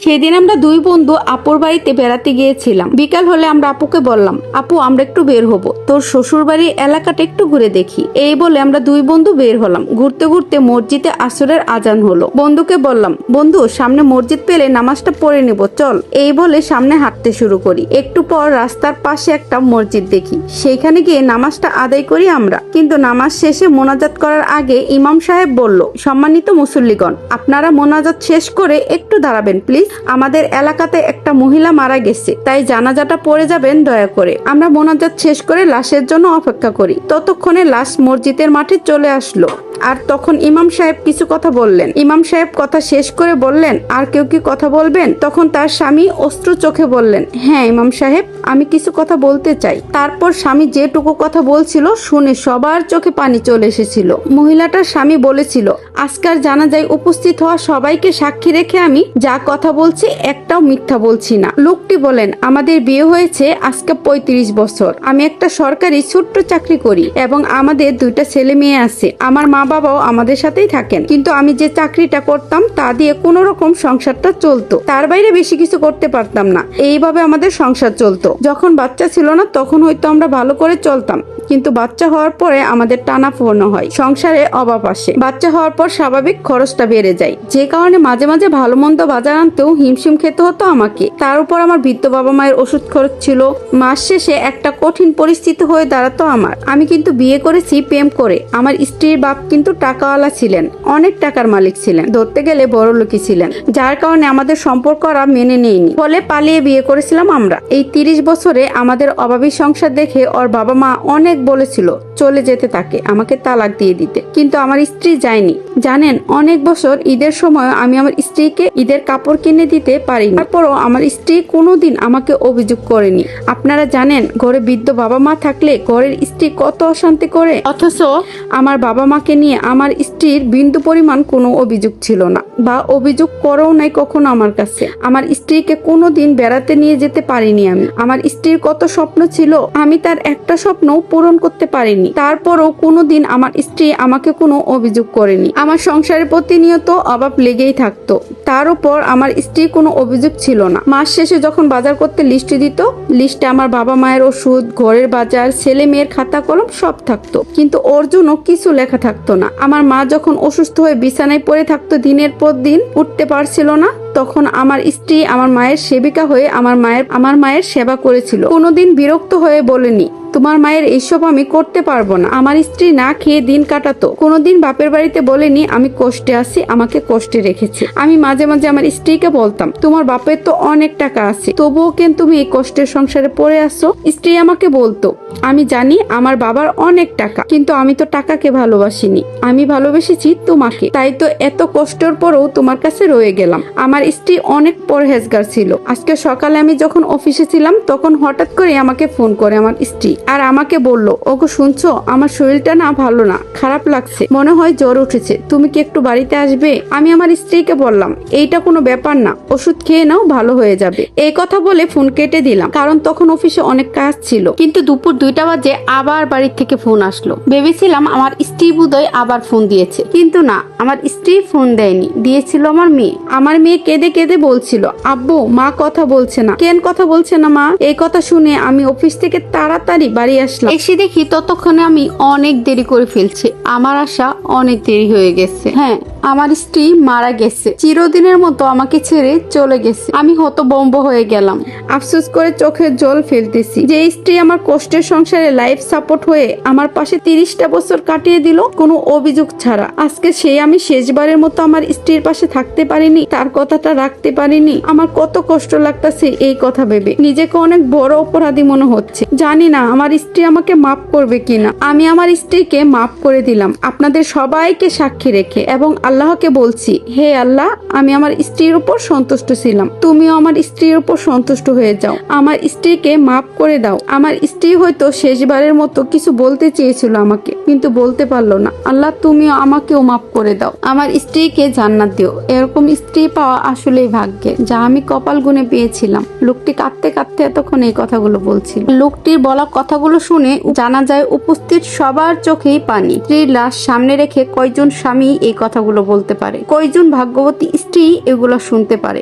সেদিন আমরা দুই বন্ধু আপুর বাড়িতে বেড়াতে গিয়েছিলাম। বিকাল হলে আমরা আপুকে বললাম, আপু, আমরা একটু বের হব। তোর শ্বশুর বাড়ির এলাকাটা একটু ঘুরে দেখি। এই বলে আমরা দুই বন্ধু বের হলাম। ঘুরতে ঘুরতে মসজিদে আসরের আজান হলো। বন্ধুকে বললাম, বন্ধু, সামনে মসজিদ পেলে নামাজটা পড়ে নিব, চল। এই বলে সামনে হাঁটতে শুরু করি। একটু পর রাস্তার পাশে একটা মসজিদ দেখি। সেইখানে গিয়ে নামাজটা আদায় করি আমরা। কিন্তু নামাজ শেষে মোনাজাত করার আগে ইমাম সাহেব বলল, সম্মানিত মুসল্লিগণ, আপনারা মোনাজাত শেষ করে একটু দাঁড়াবেন, প্লিজ। আমাদের এলাকাতে একটা মহিলা মারা গেছে। তাই জানাজাটা পড়ে যাবেন, দয়া করে। আমরা মোনাজাত শেষ করে লাশের জন্য অপেক্ষা করি। ততক্ষণে লাশ মসজিদের মাঠে চলে আসলো। আর তখন ইমাম সাহেব কিছু কথা বললেন। ইমাম সাহেব কথা শেষ করে বললেন, আর কেউ কি কথা বলবেন? তখন তার স্বামী অস্ত্র চোখে বললেন হ্যাঁ ইমাম সাহেব, আমি কিছু কথা বলতে চাই। তারপর স্বামী যেটুকু কথা বলছিল শুনে সবার চোখে পানি চলে এসেছিল। মহিলাটার স্বামী বলেছিল, আজকার জানা যায় উপস্থিত হওয়া সবাইকে সাক্ষী রেখে আমি যা কথা বলছি একটাও মিথ্যা বলছি না। লোকটি বলেন, আমাদের বিয়ে হয়েছে আজকে পঁয়ত্রিশ বছর। আমি একটা সরকারি ছোট্ট চাকরি করি এবং আমাদের দুইটা ছেলে মেয়ে আছে। আমার মা বাবাও আমাদের সাথেই থাকেন। কিন্তু আমি যে চাকরিটা করতাম, তা দিয়ে কোনো রকম সংসারটা চলতো। তার বাইরে বেশি কিছু করতে পারতাম না। এইভাবে আমাদের সংসার চলতো। যখন বাচ্চা ছিল না, তখন হয়তো আমরা ভালো করে চলতাম। কিন্তু বাচ্চা হওয়ার পরে আমাদের টানা পূর্ণ হয়। সংসারে অভাব আসে। বাচ্চা হওয়ার পর স্বাভাবিক খরচটা বেড়ে যায়। যে কারণে মাঝে মাঝে ভালো মন্দ বাজার আনতেও হিমশিম খেতে হতো আমাকে। তার উপর আমার বৃদ্ধ বাবা মায়ের ওষুধ খরচ ছিল। মাস শেষে একটা কঠিন পরিস্থিতি হয়ে দাঁড়াতো আমার। আমি কিন্তু বিয়ে করেছি প্রেম করে। আমার স্ত্রীর বাপ কিন্তু টাকাওয়ালা ছিলেন। অনেক টাকার মালিক ছিলেন। ধরতে গেলে বড় লোকই ছিলেন। যার কারণে আমাদের সম্পর্ক ওরা মেনে নেয়নি। ফলে পালিয়ে বিয়ে করেছিলাম আমরা। এই তিরিশ বছরে আমাদের অভাবী সংসার দেখে ওর বাবা মা অনেক বলেছিল, চলে যেতে তাকে, আমাকে তালাক দিয়ে দিতে। কিন্তু আমার স্ত্রী যায়নি। জানেন, অনেক বছর ঈদের সময় আমি আমার স্ত্রীকে ঈদের কাপড় কিনে দিতে পারিনি। তারপরও আমার স্ত্রী কোনোদিন আমাকে অভিযোগ করেনি। আপনারা জানেন, ঘরে বৃদ্ধ বাবা মা থাকলে ঘরের স্ত্রী কত অশান্তি করে। অথচ আমার বাবা মাকে নিয়ে আমার স্ত্রীর বিন্দু পরিমাণ কোনো অভিযোগ ছিল না, বা অভিযোগ করেও নাই কখনো আমার কাছে। আমার স্ত্রীকে কোনোদিন বেড়াতে নিয়ে যেতে পারিনি আমি। আমার স্ত্রীর কত স্বপ্ন ছিল, আমি তার একটা স্বপ্ন পূরণ করতে পারিনি। তারপরও কোনোদিন আমার স্ত্রী আমাকে কোনো অভিযোগ করেনি। আমার সংসারের প্রতিনিয়ত অভাব লেগেই থাকতো। তার উপর আমার স্ত্রী কোনো অভিযোগ ছিল না। মাস শেষে যখন বাজার করতে লিস্ট দিত, লিস্টে আমার বাবা মায়ের ওষুধ, ঘরের বাজার, ছেলে মেয়ের খাতা কলম সব থাকতো। কিন্তু ওর জন্য কিছু লেখা থাকতো না। আমার মা যখন অসুস্থ হয়ে বিছানায় পড়ে থাকতো দিনের পর দিন, উঠতে পারছিল না। তখন আমার স্ত্রী আমার মায়ের সেবিকা হয়ে আমার মায়ের আমার মায়ের সেবা করেছিল। কোনোদিন বিরক্ত হয়ে বলেনি। তোমার মায়ের এইসব আমি করতে পারব না। আমার স্ত্রী না খেয়ে দিন কাটাতো। কোনোদিন বাপের বাড়িতে বলেনি, আমি কষ্টে আছি, আমাকে কষ্টে রেখেছে। আমি মাঝে মাঝে আমার স্ত্রীকে বলতাম, তোমার বাপের তো অনেক টাকা আছে, তবুও কেন তুমি এই কষ্টের সংসারে পড়ে আসো স্ত্রী আমাকে বলতো, আমি জানি আমার বাবার অনেক টাকা, কিন্তু আমি তো টাকাকে ভালোবাসিনি। আমি ভালোবেসেছি তোমাকে, তাই তো এত কষ্টের পরেও তোমার কাছে রয়ে গেলাম। আমার স্ত্রী অনেক পরহেজগার ছিল। আজকে সকালে আমি যখন অফিসে ছিলাম, তখন হঠাৎ করে আমাকে ফোন করে আমার স্ত্রী। আর আমাকে বলল, ওগো, শুনছো? আমার শরীরটা না ভালো না, খারাপ লাগছে। মনে হয় জ্বর উঠেছে। তুমি কি একটু বাড়িতে আসবে? আমি আমার স্ত্রীকে বললাম, এইটা কোনো ব্যাপার না, ওষুধ খেয়ে নাও, ভালো হয়ে যাবে। এই কথা বলে ফোন কেটে দিলাম, কারণ তখন অফিসে অনেক কাজ ছিল। কিন্তু দুপুর দুইটা বাজে আবার বাড়ির থেকে ফোন আসলো। ভেবেছিলাম আমার স্ত্রী বুধয় আবার ফোন দিয়েছে। কিন্তু না, আমার স্ত্রী ফোন দেয়নি, দিয়েছিল আমার মেয়ে। আমার মেয়ে কেঁদে কেঁদে বলছিল, আব্বু, মা কথা বলছে না। কেন কথা বলছে না, মা? এই কথা শুনে আমি অফিস থেকে তাড়াতাড়ি বাড়ি আসলাম। এসে দেখি ততক্ষণে আমি অনেক দেরি করে ফেলছি। আমার আসা অনেক দেরি হয়ে গেছে। হ্যাঁ আমার স্ত্রী মারা গেছে। চিরদিনের মতো আমাকে ছেড়ে চলে গেছে। আমি হতবম্ব হয়ে গেলাম। আফসোস করে চোখের জল ফেলতেছি। যে স্ত্রী আমার কষ্টের সংসারে লাইফ সাপোর্ট হয়ে আমার পাশে তিরিশটা বছর কাটিয়ে দিল কোনো অভিযোগ ছাড়া। আজকে সেই আমি শেষবারের মতো আমার স্ত্রীর পাশে থাকতে পারিনি তার কথাটা রাখতে পারিনি। আমার কত কষ্ট লাগতেছে এই কথা ভেবে। নিজেকে অনেক বড় অপরাধী মনে হচ্ছে। জানি না আমার স্ত্রী আমাকে মাফ করবে কিনা? আমি আমার স্ত্রীকে মাফ করে দিলাম। আপনাদের সবাইকে সাক্ষী রেখে এবং আল্লাহকে বলছি, হে আল্লাহ, আমি আমার স্ত্রীর উপর সন্তুষ্ট ছিলাম। তুমিও আমার স্ত্রীর উপর সন্তুষ্ট হয়ে যাও। আমার স্ত্রীকে মাফ করে দাও। আমার স্ত্রী হয়তো শেষবারের মতো কিছু বলতে চেয়েছিল আমাকে, কিন্তু বলতে পারল না। আল্লাহ, তুমিও আমাকেও মাফ করে দাও। আমার স্ত্রীকে জান্নাত দিও। এরকম স্ত্রী পাওয়া আসলেই ভাগ্যে, যা আমি কপাল গুনে পেয়েছিলাম। লোকটি কাঁদতে কাঁদতে এতক্ষণ এই কথাগুলো বলছিল। লোকটির বলা কথাগুলো শুনে জানা যায় উপস্থিত সবার চোখেই পানি। স্ত্রীর লাশ সামনে রেখে কয়জন স্বামী এই কথাগুলো বলতে পারে? কয়জন ভাগ্যবতী স্ত্রী এগুলো শুনতে পারে?